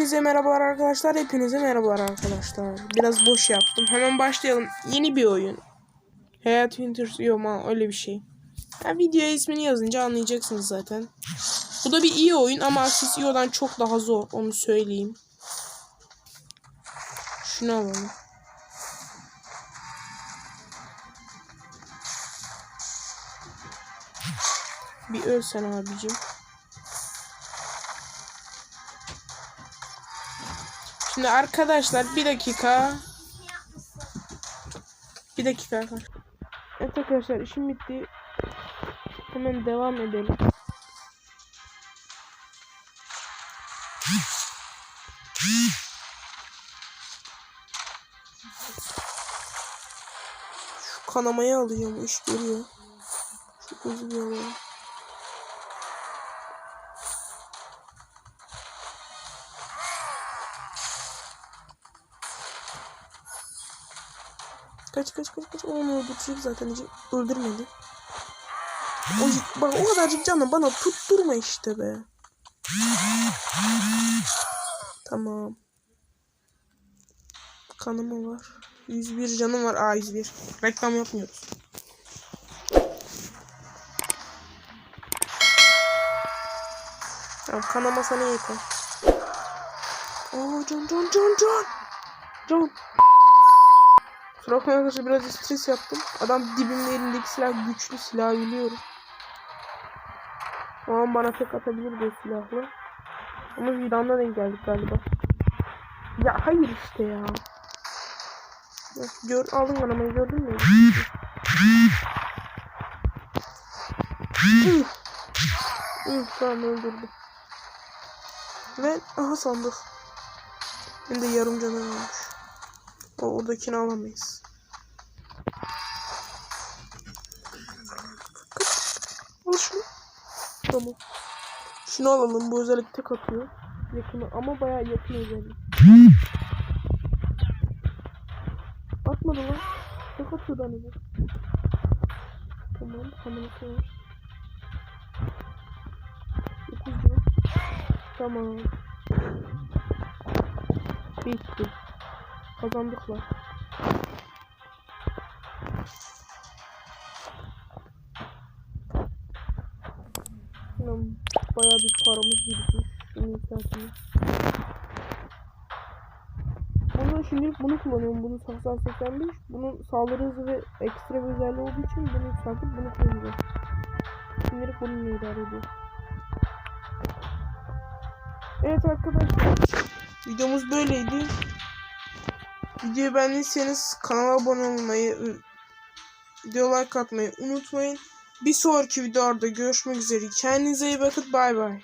Hepinize merhabalar arkadaşlar. Hepinize merhabalar arkadaşlar. Biraz boş yaptım. Hemen başlayalım. Yeni bir oyun. Hayat Winters yok ma öyle bir şey. Ya videoya ismini yazınca anlayacaksınız zaten. Bu da bir iyi oyun ama Assis İO'dan çok daha zor. Onu söyleyeyim. Şunu alalım. Bir ölsen abicim. Şimdi arkadaşlar bir dakika. Bir dakika arkadaşlar. Evet arkadaşlar işim bitti. Hemen devam edelim. Şu kanamayı iş görüyor. Çok hızlı bir. Kaç kaç kaç kaç. Onu öldürecek zaten. Hiç öldürmedi. O, bak o kadarcık canı bana tutturma işte be. Tamam. Kanıma var. 101 canım var. Aa 101. Reklam yapmıyoruz. Tamam kanama sana yeter. Aa can can can can. Can. Bakmayın arkadaşlar biraz stres yaptım. Adam dibimde elindeki silah güçlü silah biliyorum. O an bana tek atabilir bu silahla. Ama vidanla denk geldik galiba. Ya hayır işte ya. Gör, aldın kanamayı gördün mü? Üf. Üf, tamam öldürdü. Ve aha sandık. Hem de yarım canı olmuş. O oradakini alamayız. Al şunu. Tamam. Şunu alalım. Bu özellik tek atıyor. Yakını ama bayağı yakın özellik. Atmadı lan. Tek atıyordu hani bu. Tamam. Tamam. Tamam. Tamam. Bitti. Kazandık lan. Bayağı bir paramız birikmiş. Şunu yükseltelim. Bunu şimdilik bunu kullanıyorum. Bunu 80 Bunun saldırı hızı ve ekstra bir özelliği olduğu için bunu yükseltip bunu kullanacağım. Şimdilik bununla idare ediyor. Evet arkadaşlar. Videomuz böyleydi. Videoyu beğendiyseniz kanala abone olmayı, video like atmayı unutmayın. Bir sonraki videoda görüşmek üzere. Kendinize iyi bakın. Bay bay.